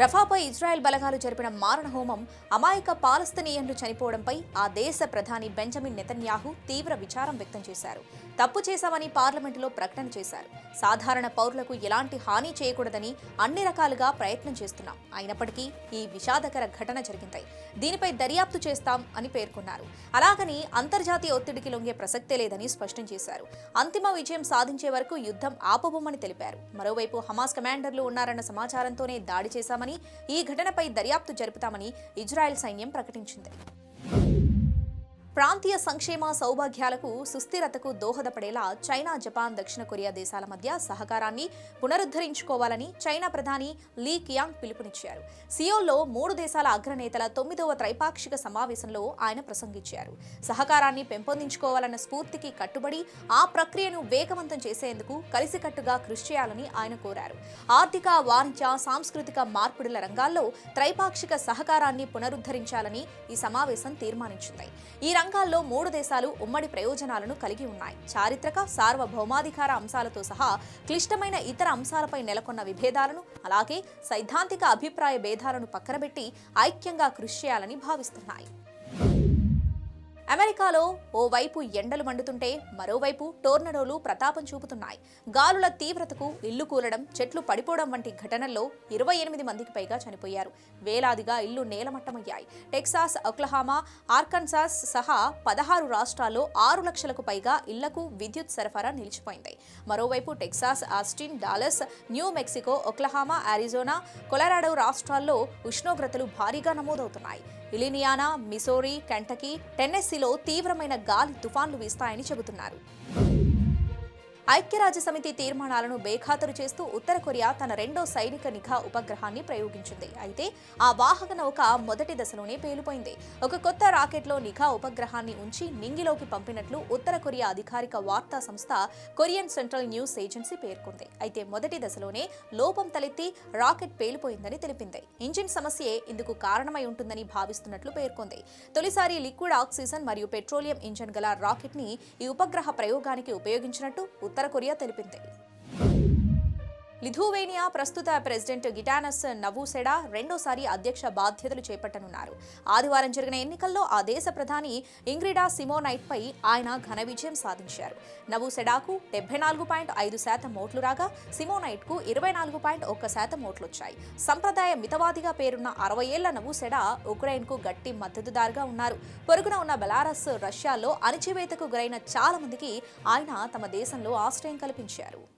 రఫాపై Israel బలగాలు జరిపిన మారణ హోమం అమాయక పాలస్తీనియన్లు చనిపోవడంపై ఆ దేశ ప్రధాని బెంజమిన్ నెతన్యాహు తీవ్ర విచారం వ్యక్తం చేశారు. తప్పు చేశామని పార్లమెంటులో ప్రకటన చేశారు. సాధారణ పౌరులకు ఎలాంటి హాని చేయకూడదని అన్ని రకాలుగా ప్రయత్నం చేస్తున్నాం. అయినప్పటికీ ఈ విషాదకర ఘటన జరిగింది. దీనిపై దర్యాప్తు చేస్తాం అని పేర్కొన్నారు. అలాగని అంతర్జాతీయ ఒత్తిడికి లొంగే ప్రసక్తే లేదని స్పష్టం చేశారు. అంతిమ విజయం సాధించే వరకు యుద్ధం ఆపబోమని తెలిపారు. మరోవైపు హమాస్ కమాండర్లు ఉన్నారన్న సమాచారంతోనే దాడి చేశామని ఈ ఘటనపై దర్యాప్తు జరుపుతామని ఇజ్రాయెల్ సైన్యం ప్రకటించింది. ప్రాంతీయ సంక్షేమ సౌభాగ్యాలకు సుస్థిరతకు దోహదపడేలా చైనా జపాన్ దక్షిణ కొరియా దేశాల మధ్య సహకారాన్ని పునరుద్ధరించుకోవాలని చైనా ప్రధాని లీ కియాంగ్ పిలుపునిచ్చారు. సియోల్లో మూడు దేశాల అగ్రనేతల తొమ్మిదవ త్రైపాక్షిక సమావేశంలో ఆయన ప్రసంగించారు. సహకారాన్ని పెంపొందించుకోవాలన్న స్ఫూర్తికి కట్టుబడి ఆ ప్రక్రియను వేగవంతం చేసేందుకు కలిసికట్టుగా కృషి చేయాలని ఆయన కోరారు. ఆర్థిక వాణిజ్య సాంస్కృతిక మార్పుడుల రంగాల్లో త్రైపాక్షిక సహకారాన్ని పునరుద్ధరించాలని ఈ సమావేశం తీర్మానించింది. ఈ సంఘాల్లో మూడు దేశాలు ఉమ్మడి ప్రయోజనాలను కలిగి ఉన్నాయి. చారిత్రక సార్వభౌమాధికార అంశాలతో సహా క్లిష్టమైన ఇతర అంశాలపై నెలకొన్న విభేదాలను అలాగే సైద్ధాంతిక అభిప్రాయ భేదాలను పక్కనబెట్టి ఐక్యంగా కృషి చేయాలని భావిస్తున్నాయి. అమెరికాలో ఓవైపు ఎండలు మండుతుంటే మరోవైపు టోర్నడోలు ప్రతాపం చూపుతున్నాయి. గాలుల తీవ్రతకు ఇల్లు కూలడం చెట్లు పడిపోవడం వంటి ఘటనల్లో ఇరవై ఎనిమిది మందికి పైగా చనిపోయారు. వేలాదిగా ఇల్లు నేలమట్టమయ్యాయి. టెక్సాస్ ఒక్లహామా ఆర్కన్సాస్ సహా పదహారు రాష్ట్రాల్లో ఆరు లక్షలకు పైగా ఇళ్ళకు విద్యుత్ సరఫరా నిలిచిపోయింది. మరోవైపు Texas Austin Dallas New Mexico Oklahoma Arizona Colorado రాష్ట్రాల్లో ఉష్ణోగ్రతలు భారీగా నమోదవుతున్నాయి. ఇలినియానా మిసోరీ కెంటకీ టెన్నెస్సీలో తీవ్రమైన గాలి తుఫాన్లు వీస్తాయని చెబుతున్నారు. ఐక్యరాజ్య సమితి తీర్మానాలను బేఖాతరు చేస్తూ ఉత్తర కొరియా తన రెండో సైనిక నిఘా ఉపగ్రహాన్ని ప్రయోగించింది. అయితే ఆ వాహక నౌక మొదటి దశలోనే పేలిపోయింది. ఒక కొత్త రాకెట్లో నిఘా ఉపగ్రహాన్ని ఉంచి నింగిలోకి పంపినట్లు ఉత్తర కొరియా అధికారిక వార్తా సంస్థ కొరియన్ సెంట్రల్ న్యూస్ ఏజెన్సీ పేర్కొంది. అయితే మొదటి దశలోనే లోపం తలెత్తి రాకెట్ పేలిపోయిందని తెలిపింది. ఇంజిన్ సమస్యే ఇందుకు కారణమై ఉంటుందని భావిస్తున్నట్లు పేర్కొంది. తొలిసారి లిక్విడ్ ఆక్సిజన్ మరియు పెట్రోలియం ఇంజన్ గల రాకెట్ని ఈ ఉపగ్రహ ప్రయోగానికి ఉపయోగించినట్టు ఉత్తర కొరియా తెలిపింది. లిథువేనియా ప్రస్తుత ప్రెసిడెంట్ గిటానస్ నవూసెడా రెండోసారి అధ్యక్ష బాధ్యతలు చేపట్టనున్నారు. ఆదివారం జరిగిన ఎన్నికల్లో ఆ దేశ ప్రధాని ఇంగ్రిడా సిమోనైట్పై ఆయన ఘన విజయం సాధించారు. నవూసెడాకు డెబ్బై నాలుగు పాయింట్ ఐదు శాతం ఓట్లు రాగా సిమోనైట్కు ఇరవై నాలుగు పాయింట్ ఒక్క శాతం ఓట్లొచ్చాయి. సంప్రదాయ మితవాదిగా పేరున్న అరవై ఏళ్ళ నవూసెడా ఉక్రెయిన్కు గట్టి మద్దతుదారుగా ఉన్నారు. పొరుగున ఉన్న బెలారస్ రష్యాలో అణిచివేతకు గురైన చాలా మందికి ఆయన తమ దేశంలో ఆశ్రయం కల్పించారు.